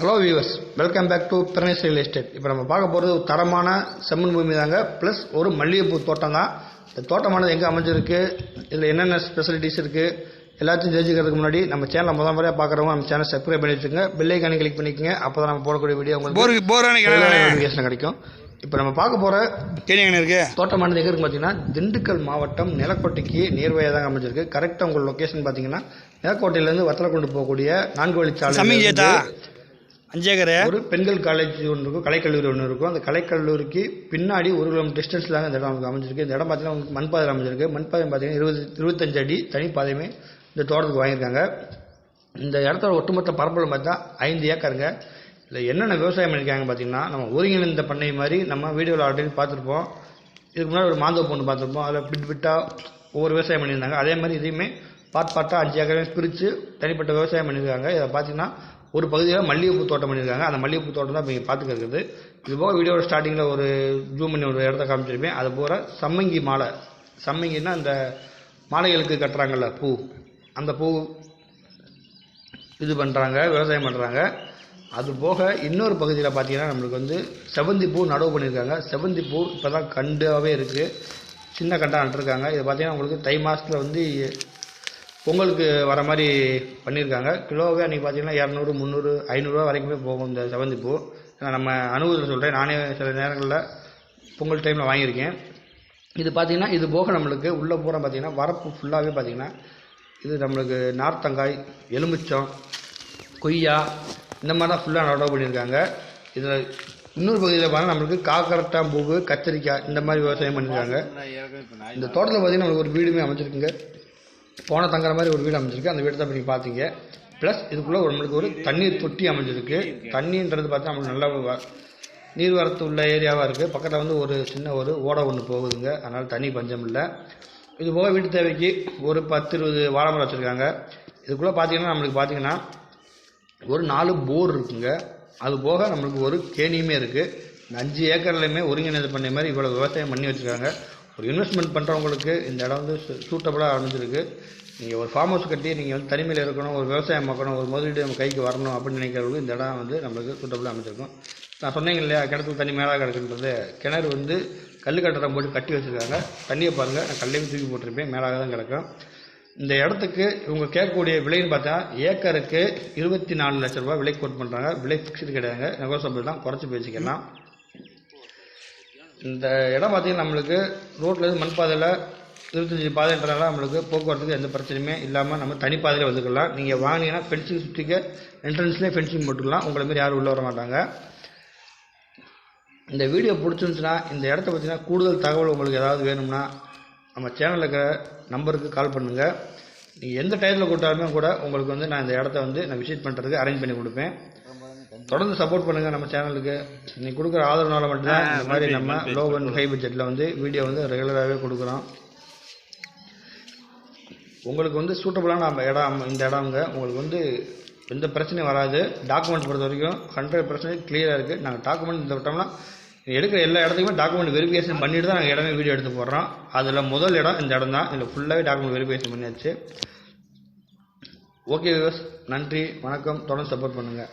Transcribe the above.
Hello viewers welcome back to Pranesh real estate இப்போ நம்ம பார்க்க போகிறது ஒரு தரமான செம்மண் பூமி தாங்க ப்ளஸ் ஒரு மல்லிகைப்பூ தோட்டம் தான். இந்த தோட்டமானது எங்கே அமைஞ்சிருக்கு? இதில் என்னென்ன ஸ்பெசிலிட்டிஸ் இருக்குது எல்லாத்தையும் தெரிஞ்சுக்கிறதுக்கு முன்னாடி நம்ம சேனலை முதல் முறையாக பார்க்குறவங்க நம்ம சேனல் சப்ஸ்கிரைப் பண்ணி வச்சுங்க பெல்லைக்கானி கிளிக் பண்ணிக்கங்க. அப்போ தான் நம்ம போடக்கூடிய வீடியோ உங்களுக்கு நோட்டிஃபிகேஷன் கிடைக்கும். இப்போ நம்ம பார்க்க போகிற இருக்கு? தோட்டமானது எங்கே இருக்கு பார்த்தீங்கன்னா திண்டுக்கல் மாவட்டம் நிலக்கோட்டைக்கு நியர்பையாக தான் அமைஞ்சிருக்கு. கரெக்டாக உங்கள் லொக்கேஷன் பார்த்தீங்கன்னா நிலக்கோட்டையிலேருந்து வத்தலை கொண்டு போகக்கூடிய நான்கு வழிச்சாலை சம்மிங் அஞ்சு ஒரு பெண்கள் காலேஜ் ஒன்று இருக்கும் கலைக்கல்லூரி ஒன்று இருக்கும். அந்த கலைக்கல்லூரிக்கு பின்னாடி ஒரு கிலோமீட்டர் டிஸ்டன்ஸில் தான் இந்த இடம் நமக்கு அமைஞ்சிருக்கு. இந்த இடம் பார்த்தீங்கன்னா உங்களுக்கு மண்பாதை அமைஞ்சிருக்கு. மண்பாதை பார்த்தீங்கன்னா இருபது இருபத்தஞ்சு அடி தனிப்பாதையுமே இந்த தோட்டத்துக்கு வாங்கியிருக்காங்க. இந்த இடத்தோட ஒட்டுமொத்த பரப்பளவு பார்த்தா ஐந்து ஏக்கருங்க. இதில் என்னென்ன விவசாயம் பண்ணியிருக்காங்க பார்த்தீங்கன்னா நம்ம ஒருங்கிணைந்த பண்ணை மாதிரி நம்ம வீடியோவில் ஆல்ரெடி பார்த்துருப்போம். இதுக்கு முன்னாடி ஒரு மாந்தோப்பு ஒன்று பார்த்துருப்போம். அதில் பிட் பிட்டாக ஒவ்வொரு விவசாயம் பண்ணியிருந்தாங்க. அதே மாதிரி இதையுமே பார்ட் பார்ட்டாக அஞ்சு ஏக்கரை பிரித்து தனிப்பட்ட விவசாயம் பண்ணியிருக்காங்க. இதை பார்த்தீங்கன்னா ஒரு பகுதியில் மல்லிகைப்பூ தோட்டம் பண்ணியிருக்காங்க. அந்த மல்லிகைப்பூ தோட்டம் தான் இப்போ இங்கே பார்த்துக்கிறது இது போக வீடியோட ஸ்டார்டிங்கில் ஒரு ஜூம் பண்ணி ஒரு இடத்த காமிச்சிருப்பேன். அது போகிற சம்மங்கி மாலை. சம்மங்கின்னா அந்த மாலைகளுக்கு கட்டுறாங்கல்ல பூ. அந்த பூ இது பண்ணுறாங்க விவசாயம் பண்ணுறாங்க அது போக இன்னொரு பகுதியில் பார்த்தீங்கன்னா நம்மளுக்கு வந்து செவந்தி பூ நடவு பண்ணியிருக்காங்க. செவந்தி பூ இப்போ தான் கண்டாகவே இருக்குது சின்ன கண்டாக நட்டுருக்காங்க. இதை பார்த்தீங்கன்னா உங்களுக்கு தை மாதத்தில் வந்து பொங்கலுக்கு வர மாதிரி பண்ணியிருக்காங்க கிலோவே அன்றைக்கி பார்த்தீங்கன்னா இரநூறு முந்நூறு ஐநூறுரூவா வரைக்குமே போகும் இந்த செவந்தி பூ நம்ம அனுபவத்தில் சொல்கிறேன் நானே சில நேரங்களில் பொங்கல் டைமில் வாங்கியிருக்கேன். இது பார்த்தீங்கன்னா இது போக நம்மளுக்கு உள்ளே பூரா பார்த்தீங்கன்னா வரப்பு ஃபுல்லாகவே பார்த்தீங்கன்னா இது நம்மளுக்கு நார்த்தங்காய் எலுமிச்சம் கொய்யா இந்த மாதிரி தான் ஃபுல்லாக நடவு பண்ணியிருக்காங்க. இதில் இன்னொரு பகுதியில் பார்த்தா நம்மளுக்கு காக்கரட்டான் பூவு கத்திரிக்காய் இந்த மாதிரி விவசாயம் பண்ணியிருக்காங்க. இந்த தோட்டத்தில் பார்த்தீங்கன்னா நம்மளுக்கு ஒரு வீடுமே அமைச்சிருக்குங்க போன தங்குற மாதிரி ஒரு வீடு அமைஞ்சிருக்கு. அந்த வீடு தான் இப்போ நீங்கள் பார்த்தீங்க ப்ளஸ் இதுக்குள்ளே ஒரு நம்மளுக்கு ஒரு தண்ணீர் தொட்டி அமைஞ்சிருக்கு. தண்ணின்றது பார்த்தா நம்மளுக்கு நல்ல நீர்வரத்து உள்ள ஏரியாவாக இருக்குது பக்கத்தில் வந்து ஒரு சின்ன ஒரு ஓடை ஒன்று போகுதுங்க. அதனால் தண்ணி பஞ்சம் இல்லை. இது போக வீட்டு தேவைக்கு ஒரு பத்து இருபது வாழைமரம் வச்சுருக்காங்க. இதுக்குள்ளே பார்த்தீங்கன்னா நம்மளுக்கு பார்த்தீங்கன்னா ஒரு நாலு போர் இருக்குங்க. அது போக நம்மளுக்கு ஒரு கேணியுமே இருக்குது இந்த அஞ்சு ஏக்கர்லையுமே ஒருங்கிணைந்து பண்ண மாதிரி இவ்வளோ விவசாயம் பண்ணி வச்சுருக்காங்க. ஒரு இன்வெஸ்ட்மெண்ட் பண்ணுறவங்களுக்கு இந்த இடம் வந்து சூட்டபுளாக அமைஞ்சிருக்கு. நீங்கள் ஒரு ஃபார்ம் ஹவுஸ் கட்டி நீங்கள் வந்து தனிமையில் இருக்கணும் ஒரு விவசாயம் பார்க்கணும் ஒரு முதலீடு நம்ம கைக்கு வரணும் அப்படின்னு நினைக்கிறவங்களுக்கு இந்த இடம் வந்து நம்மளுக்கு சூட்டபுளாக அமைஞ்சிருக்கும். நான் சொன்னீங்க இல்லையா கிணத்துல தண்ணி மேலாக கிடக்குன்றது. கிணறு வந்து கல் கட்டடம் போட்டு கட்டி வச்சுருக்காங்க. தண்ணியை பாருங்கள் நான் கல்லையும் தூக்கி போட்டிருப்பேன் மேலாக தான் கிடக்கும். இந்த இடத்துக்கு இவங்க கேட்கக்கூடிய விலைன்னு பார்த்தா ஏக்கருக்கு இருபத்தி நாலு லட்ச ரூபாய் விலை கோட் பண்ணுறாங்க விலை ஃபிக்ஸ்டு கிடையாதுங்க. நெகோசபிள் தான். குறைச்சி பேசிக்கலாம். இந்த இடம் பார்த்தீங்கன்னா நம்மளுக்கு ரோட்லேருந்து மண் பாதையில் இருபத்தஞ்சி பாதைன்றனால நம்மளுக்கு போக்குவரத்துக்கு எந்த பிரச்சனையுமே இல்லாமல் நம்ம தனி பாதையில் வந்துக்கலாம். நீங்கள் வாங்கினீங்கன்னா ஃபென்சிங் சுற்றிக்க என்ட்ரன்ஸ்லேயே ஃபென்சிங் போட்டுக்கலாம். உங்களை மாரி யாரும் உள்ளே வர மாட்டாங்க. இந்த வீடியோ பிடிச்சிருந்துச்சுன்னா இந்த இடத்த பற்றினா கூடுதல் தகவல் உங்களுக்கு ஏதாவது வேணும்னா நம்ம சேனலில் இருக்கிற நம்பருக்கு கால் பண்ணுங்கள் நீங்கள் எந்த டயத்தில் கூப்பிட்டாலுமே கூட உங்களுக்கு வந்து நான் இந்த இடத்த வந்து நான் விசிட் பண்ணுறதுக்கு அரேஞ்ச் பண்ணி கொடுப்பேன். தொடர்ந்து சப்போர்ட் பண்ணுங்கள் நம்ம சேனலுக்கு நீங்கள் கொடுக்குற ஆதரவுனால மட்டும்தான் இந்த மாதிரி நம்ம லோ அண்ட் ஹை பட்ஜெட்டில் வந்து வீடியோ வந்து ரெகுலராகவே கொடுக்குறோம். உங்களுக்கு வந்து சூட்டபுளான நம்ம இடம் இந்த இடம்ங்க. உங்களுக்கு வந்து எந்த பிரச்சனையும் வராது. டாக்குமெண்ட் பொறுத்த வரைக்கும் ஹண்ட்ரட் பர்சன்டேஜ் கிளியராக இருக்குது நாங்கள் டாக்குமெண்ட் இந்த விட்டோம்னா எடுக்கிற எல்லா இடத்துக்குமே டாக்குமெண்ட் வெரிஃபிகேஷன் பண்ணிட்டு தான் நாங்கள் இடமே வீடியோ எடுத்து போடுறோம். அதில் முதல் இடம் இந்த இடம் தான். இதில் ஃபுல்லாகவே டாக்குமெண்ட் வெரிஃபிகேஷன் பண்ணியாச்சு. ஓகே விவஸ் நன்றி வணக்கம். தொடர்ந்து சப்போர்ட் பண்ணுங்கள்